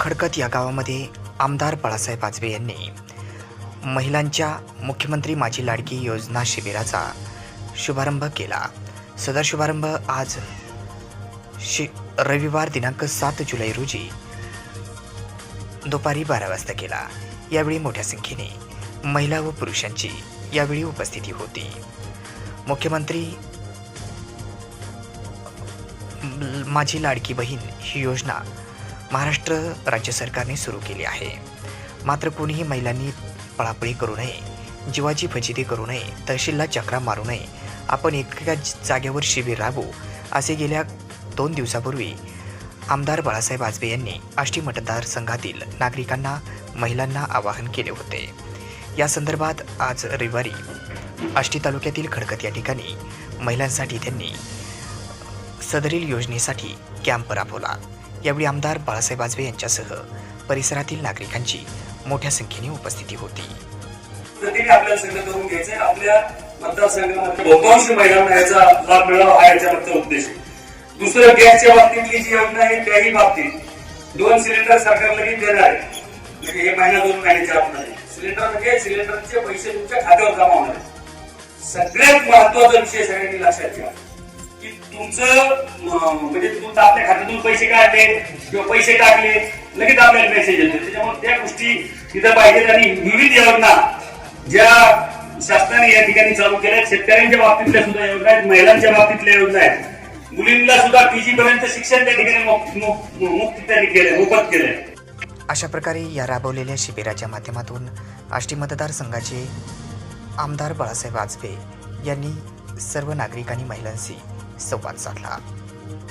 खडकत या गावामध्ये आमदार बाळासाहेब आजबे यांनी महिलांच्या मुख्यमंत्री माझी लाडकी योजना शिबिराचा शुभारंभ केला. सदर शुभारंभ आज शि रविवार दिनांक सात जुलै रोजी दुपारी बारा वाजता केला. यावेळी मोठ्या संख्येने महिला व पुरुषांची यावेळी उपस्थिती होती. मुख्यमंत्री माझी लाडकी बहीण ही योजना महाराष्ट्र राज्य सरकारने सुरू केली आहे. मात्र कोणीही महिलांनी पळापळी करू नये जीवाची फजिती करू नये तहसीलला चक्रा मारू नये आपण एका जागेवर शिबिर राबू असे गेल्या दोन दिवसापूर्वी आमदार बाळासाहेब आजबे यांनी आष्टी मतदारसंघातील नागरिकांना महिलांना आवाहन केले होते. या संदर्भात आज रविवारी आष्टी तालुक्यातील खडकत या ठिकाणी महिलांसाठी त्यांनी सदरील योजनेसाठी कॅम्प राबवला. यावेळी आमदार बाळासाहेब आजबे यांच्यासह परिसरातील नागरिकांची मोठ्या संख्येने उपस्थिती होती. बहुतांश महिलांना याचा लाभ मिळावा हा याच्यामागचा उद्देश आहे. दुसरं गॅसच्या बाबतीतली जी योजना आहे त्याही बाबतीत दोन सिलेंडर सरकार देणार आहे. म्हणजे हे महिना दोन महिन्याच्या आतमध्ये सिलेंडर म्हणजे सिलेंडरचे पैसे तुमच्या खात्यावर जमा होणार सगळ्यात महत्त्वाचा विषय सगळ्यांनी लक्षात घ्या की तुमचं म्हणजे तुमचं आपल्या खात्यातून पैसे काढले किंवा पैसे टाकले लगेच आपल्याला मेसेज येतो. त्याच्यामुळे त्या गोष्टी तिथं पाहिजेत आणि विविध योजना ज्या शासनाने या ठिकाणी चालू केल्या आहेत शेतकऱ्यांच्या बाबतीतल्या सुद्धा योजना आहेत महिलांच्या बाबतीतल्या योजना आहेत. मुलींना सुद्धा पीजी पर्यंत शिक्षण त्या ठिकाणी मुक्त- मुक्त त्यांनी केलंय मोफत केलंय. अशा प्रकारे या राबवलेल्या शिबिराच्या माध्यमातून आष्टी मतदारसंघाचे आमदार बाळासाहेब आजबे यांनी सर्व नागरिक आणि महिलांशी संवाद साधला